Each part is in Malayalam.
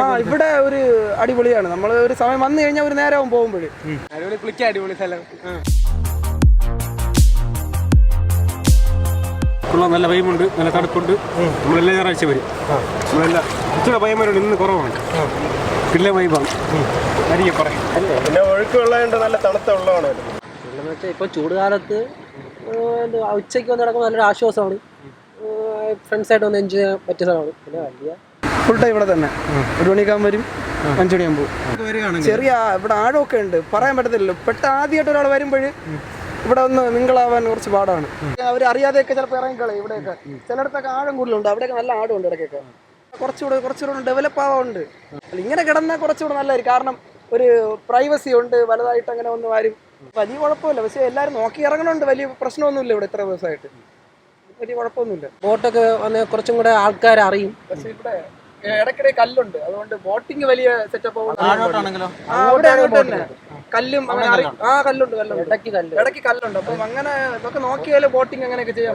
ആ ഇവിടെ ഒരു അടിപൊളിയാണ്. നമ്മൾ ഒരു സമയം വന്നു കഴിഞ്ഞാൽ ഒരു നേരവും പോകുമ്പോൾ അടിപൊളി കുളിക്കാൻ അടിപൊളി സ്ഥലം. ഉള്ള നല്ല വൈബുണ്ട് നല്ല തണുപ്പുണ്ട്. നമ്മളെല്ലാ ഞായറാഴ്ച വരും. നമ്മളെല്ലാ ഉച്ചയുടെ പയ്യന്മാരുണ്ട് ഇന്ന് കുറവാണ്. പിന്നെ വൈബാണ്. പറയാം. പിന്നെ ഒഴുക്ക് വെള്ളമുണ്ട് നല്ല തണുത്ത വെള്ളമാണ് എന്ന് ഇപ്പോൾ ചൂട് കാലത്ത് ഉച്ചയ്ക്ക് വന്ന് നടക്കുമ്പോൾ നല്ലൊരു ആശ്വാസമാണ്. ഫ്രണ്ട്സായിട്ട് വന്ന് എൻജോയ് ചെയ്യാൻ പറ്റിയ സ്ഥലമാണ്. പിന്നെ വലിയ ഫുൾ ടൈം ഇവിടെ തന്നെ. ഒരു മണിക്കാകുമ്പോൾ വരും. അഞ്ചു മണിയാകുമ്പോൾ ചെറിയ ഇവിടെ ആഴമൊക്കെ ഉണ്ട്. പറയാൻ പറ്റത്തില്ലല്ലോ. പെട്ട ആദ്യമായിട്ട് ഒരാൾ വരുമ്പോൾ ഇവിടെ ഒന്ന് നിങ്ങളാവാൻ കുറച്ച് പാടാണ്. അവർ അറിയാതെയൊക്കെ ചിലപ്പോൾ ഇറങ്ങിക്കളയും ഇവിടെയൊക്കെ. ചിലയിടത്തൊക്കെ ആഴം കൂടുതലുണ്ട്. അവിടെയൊക്കെ നല്ല ആഴമുണ്ട് ഇടയ്ക്കൊക്കെ. കുറച്ചുകൂടെ കുറച്ചുകൂടെ ഡെവലപ്പ് ആവാറുണ്ട് ഇങ്ങനെ കിടന്നാൽ കുറച്ചുകൂടെ നല്ലതായിരിക്കും. കാരണം ഒരു പ്രൈവസി ഉണ്ട്. വലുതായിട്ട് അങ്ങനെ ഒന്നും ആരും വലിയ കുഴപ്പമില്ല. പക്ഷേ എല്ലാവരും നോക്കി ഇറങ്ങണുണ്ട് വലിയ പ്രശ്നമൊന്നുമില്ല ഇവിടെ ഇത്ര ദിവസമായിട്ട്. വലിയ കുഴപ്പമൊന്നുമില്ല. ബോട്ടൊക്കെ വന്ന് കുറച്ചും കൂടെ ആൾക്കാർ അറിയും പക്ഷേ ഇവിടെ ഇടയ്ക്കിടെ കല്ലുണ്ട്. അതുകൊണ്ട് ബോട്ടിങ് വലിയ സെറ്റപ്പ് അവിടെ അങ്ങോട്ട് തന്നെ. കല്ലും. അങ്ങനെ ആ കല്ലുണ്ട് കല്ലുണ്ട്. ഇടയ്ക്ക് കല്ല്. ഇടയ്ക്ക് കല്ലുണ്ട്. അപ്പം അങ്ങനെ ഇതൊക്കെ നോക്കിയാലേ ബോട്ടിങ് അങ്ങനെയൊക്കെ ചെയ്യാൻ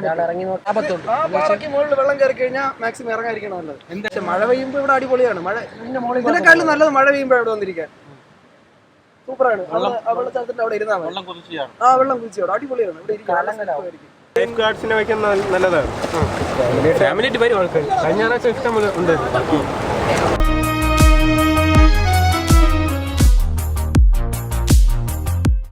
പറ്റും. ആ പാറയ്ക്ക് മുകളിൽ വെള്ളം കയറി കഴിഞ്ഞാൽ മാക്സിമം ഇറങ്ങാതിരിക്കണം നല്ലത്. പക്ഷെ മഴ പെയ്യുമ്പോൾ ഇവിടെ അടിപൊളിയാണ്. മഴ ഇതിനെക്കാളും നല്ലത് മഴ പെയ്യുമ്പോൾ ഇവിടെ വന്നിരിക്കാൻ. സൂപ്പറാണ്. ആ വെള്ളച്ചാട്ടത്തിന്റെ അവിടെ ഇരുന്നാൽ വെള്ളം കുതിച്ചാണ് ആ വെള്ളം കുതിച്ചു അവിടെ അടിപൊളിയാണ്. ഇവിടെ സുഖമായിരിക്കും. ലൈഫ് ഗാർഡ്സിനെ വയ്ക്കുന്ന നല്ലതാണ്. ഫാമിലി ആയിട്ട് വരും ആൾക്കാർ കഴിഞ്ഞ ആഴ്ച ഇഷ്ടം ഉണ്ട്.